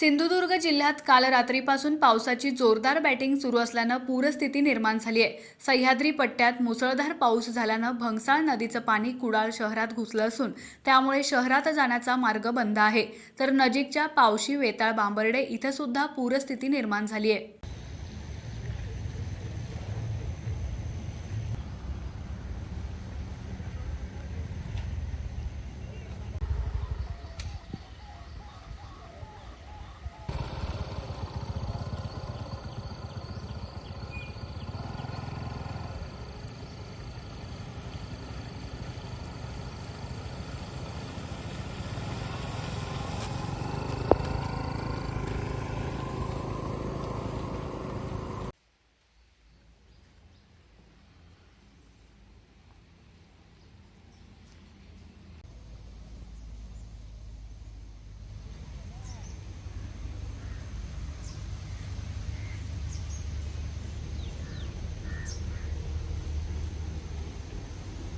सिंधुदुर्ग जिल्ह्यात काल रात्रीपासून पावसाची जोरदार बॅटिंग सुरू असल्यानं पूरस्थिती निर्माण झाली आहे. सह्याद्री पट्ट्यात मुसळधार पाऊस झाल्यानं भंगसाळ नदीचं पाणी कुडाळ शहरात घुसलं असून त्यामुळे शहरात जाण्याचा मार्ग बंद आहे. तर नजीकच्या पावशी वेताळ बांबर्डे इथं सुद्धा पूरस्थिती निर्माण झाली आहे.